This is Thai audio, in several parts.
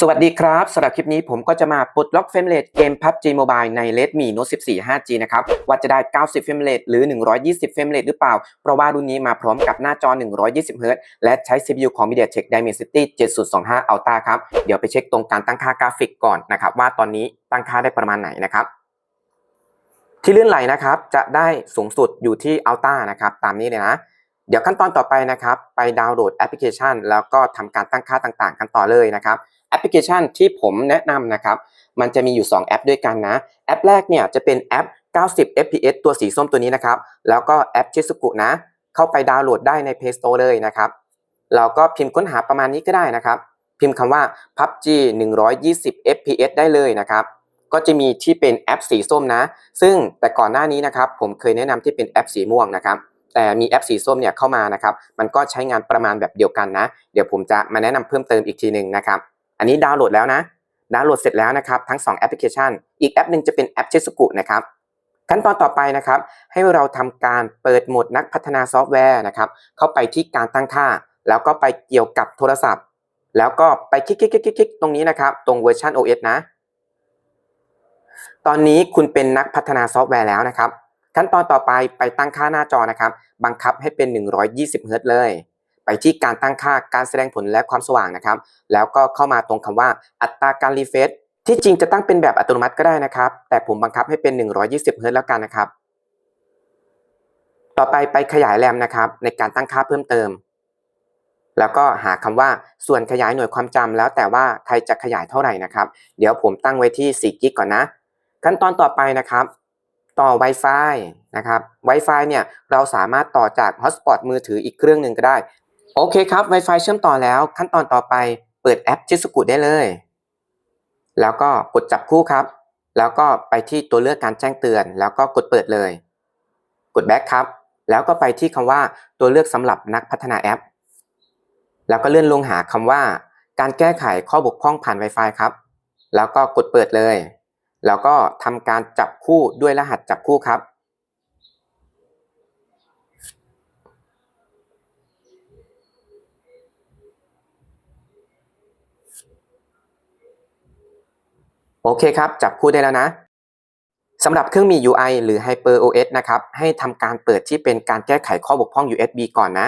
สวัสดีครับสำหรับคลิปนี้ผมก็จะมาปลดล็อกเฟรมเรทเกม PUBG Mobile ใน Redmi Note 14 5G นะครับ ว่าจะได้ 90 เฟรมเรทหรือ 120 เฟรมเรทหรือเปล่า เพราะว่ารุ่นนี้มาพร้อมกับหน้าจอ 120 Hz และใช้ CPU ของ MediaTek Dimensity 7025 Ultra ครับ เดี๋ยวไปเช็คตรงการตั้งค่ากราฟิกก่อนนะครับ ว่าตอนนี้ตั้งค่าได้ประมาณไหนนะครับ ที่ลื่นไหลนะครับจะได้สูงสุดอยู่ที่ Ultra นะครับตามนี้เลยนะเดี๋ยวขั้นตอนต่อไปนะครับไปดาวน์โหลดแอปพลิเคชัน แล้วก็ทำการตั้งค่าต่างๆ กันต่อเลยนะครับ แอปพลิเคชันที่ผมแนะนำนะครับ มันจะมีอยู่ 2 แอปด้วยกันนะ แอปแรกเนี่ยจะเป็นแอป 90 fps ตัวสีส้มตัวนี้นะครับ แล้วก็แอปชิสุกุนะ เข้าไปดาวน์โหลดได้ใน Play Store เลยนะครับ เราก็พิมพ์ค้นหาประมาณนี้ก็ได้นะครับ พิมพ์คำว่า PUBG 120 fps ได้เลยนะครับ ก็จะมีที่เป็นแอปสีส้มนะ ซึ่งแต่ก่อนหน้านี้นะครับ ผมเคยแนะนำที่เป็นแอปสีม่วงนะครับแต่มีแอปสีส้มเนี่ยเข้ามานะครับ มันก็ใช้งานประมาณแบบเดียวกันนะ เดี๋ยวผมจะมาแนะนำเพิ่มเติมอีกทีหนึ่งนะครับ อันนี้ดาวน์โหลดแล้วนะ ดาวน์โหลดเสร็จแล้วนะครับทั้ง 2 แอปพลิเคชัน อีกแอปหนึ่งจะเป็นแอปเชสุกุนะครับขั้นตอนต่อไปนะครับให้เราทำการเปิดโหมดนักพัฒนาซอฟต์แวร์นะครับเข้าไปที่การตั้งค่า แล้วก็ไปเกี่ยวกับโทรศัพท์ แล้วก็ไปคลิกๆๆๆตรงนี้นะครับตรงเวอร์ชัน OS นะ ตอนนี้คุณเป็นนักพัฒนาซอฟต์แวร์แล้วนะครับ ขั้นตอนต่อไปไปตั้งค่าหน้าจอนะครับ บังคับให้เป็น 120เฮิรตเลย ไปที่การตั้งค่าการแสดงผลและความสว่างนะครับ แล้วก็เข้ามาตรงคำว่าอัตราการรีเฟรชที่จริงจะตั้งเป็นแบบอัตโนมัติก็ได้นะครับ แต่ผมบังคับให้เป็น 120 เฮิร์ตแล้วกันนะครับ ต่อไปไปขยายแรมนะครับ ในการตั้งค่าเพิ่มเติม แล้วก็หาคำว่าส่วนขยายหน่วยความจำแล้วแต่ว่าใครจะขยายเท่าไหร่นะครับ เดี๋ยวผมตั้งไว้ที่4กิกก่อนนะ ขั้นตอนต่อไปนะครับต่อ Wi-Fi นะครับ Wi-Fi เนี่ยเราสามารถต่อจาก Hotspot มือถืออีกเครื่องหนึ่งก็ได้ โอเคครับ Wi-Fi เชื่อมต่อแล้ว ขั้นตอนต่อไปเปิดแอปชิสกุได้เลย แล้วก็กดจับคู่ครับ แล้วก็ไปที่ตัวเลือกการแจ้งเตือน แล้วก็กดเปิดเลย กด back ครับ แล้วก็ไปที่คำว่าตัวเลือกสำหรับนักพัฒนาแอป แล้วก็เลื่อนลงหาคำว่า การแก้ไขข้อบกพร่องผ่าน Wi-Fi ครับ แล้วก็กดเปิดเลย แล้วก็ทำการจับคู่ด้วยรหัสจับคู่ครับ โอเคครับ จับคู่ได้แล้วนะสำหรับเครื่องมี UI หรือ Hyper OS นะครับ ให้ทำการเปิดที่เป็นการแก้ไขข้อบกพร่อง USB ก่อนนะ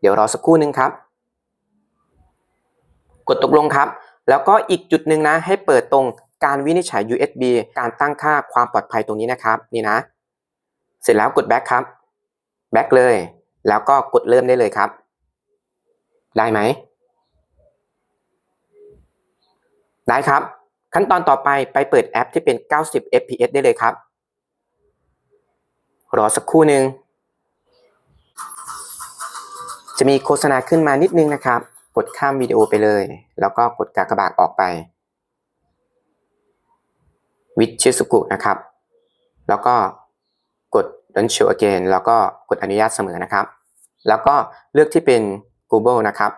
เดี๋ยวรอสักครู่นึงครับ กดตกลงครับ แล้วก็อีกจุดหนึ่งนะ ให้เปิดตรงการวินิจฉัย USB การตั้งค่าความปลอดภัยตรงนี้นะครับ นี่นะ เสร็จแล้วกด back ครับ back เลย แล้วก็กดเริ่มได้เลยครับ ได้ไหม ได้ครับ ขั้นตอนต่อไปไปเปิดแอปที่เป็น 90 fps ได้เลยครับ รอสักครู่หนึ่ง จะมีโฆษณาขึ้นมานิดนึงนะครับ กดข้ามวิดีโอไปเลย แล้วก็กดกากบาทออกไป วิชิสุกุนะครับ แล้วก็กด don't show again แล้วก็กดอนุญาตเสมอนะครับ แล้วก็เลือกที่เป็น Google นะครับ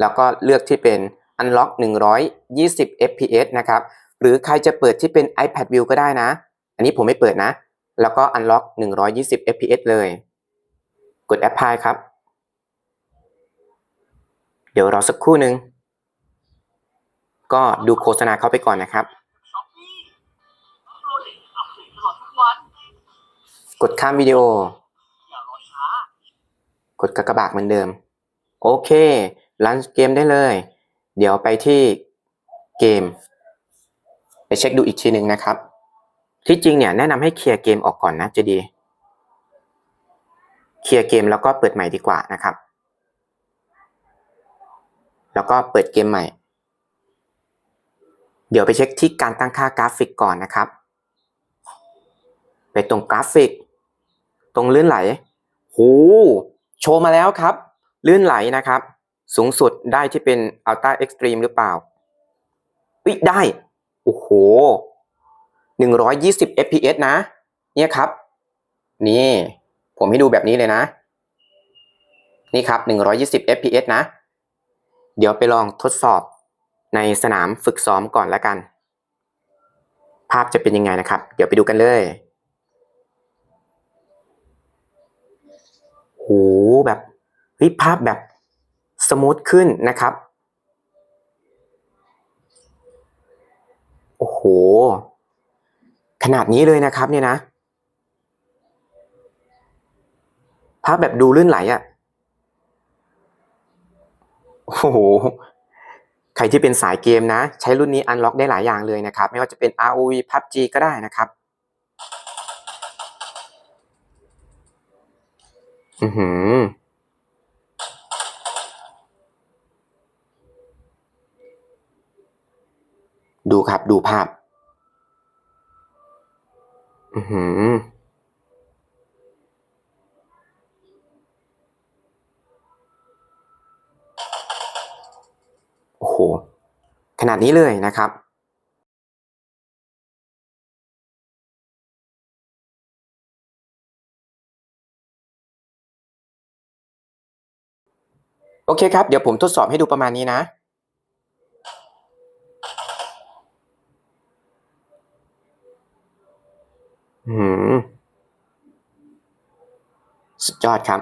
แล้วก็เลือกที่เป็น unlock 120 fps นะครับ หรือใครจะเปิดที่เป็น iPad view ก็ได้นะ อันนี้ผมไม่เปิดนะ แล้วก็ unlock 120 fps เลย กด apply ครับ เดี๋ยวรอสักครู่หนึ่ง ก็ดูโฆษณาเข้าไปก่อนนะครับ กดข้ามวิดีโออย่ารอช้ากดกากบาทเหมือนเดิม โอเครันเกมได้เลย เดี๋ยวไปที่เกม ไปเช็คดูอีกทีหนึ่งนะครับ ที่จริงเนี่ยแนะนำให้เคลียร์เกมออกก่อนนะจะดี เคลียร์เกมแล้วก็เปิดใหม่ดีกว่านะครับ แล้วก็เปิดเกมใหม่ เดี๋ยวไปเช็คที่การตั้งค่ากราฟิกก่อนนะครับ ไปตรงกราฟิก ตรงลื่นไหลโหโชว์มาแล้วครับลื่นไหลนะครับ สูงสุดได้ที่เป็น Ultra Extreme หรือเปล่าอุ๊ยได้ โอ้โห 120 fps นะ เนี่ยครับ นี่ ผมให้ดูแบบนี้เลยนะ นี่ครับ 120 fps นะ เดี๋ยวไปลองทดสอบในสนามฝึกซ้อมก่อนแล้วกัน ภาพจะเป็นยังไงนะครับ เดี๋ยวไปดูกันเลยโหแบบเฮ้ยภาพแบบ สมูทขึ้นนะครับโห ขนาดนี้เลยนะครับเนี่ยนะ ภาพแบบดูลื่นไหลอะ่ะ โอ้โห ใครที่เป็นสายเกมนะ ใช้รุ่นนี้อันล็อกได้หลายอย่างเลยนะครับ ไม่ว่าจะเป็น ROV PUBG ก็ได้นะครับ อือหือ ดูครับดูภาพ อือหือโอ้โห ขนาดนี้เลยนะครับโอเคครับ เดี๋ยวผมทดสอบให้ดูประมาณนี้นะ อืม สุดยอดครับ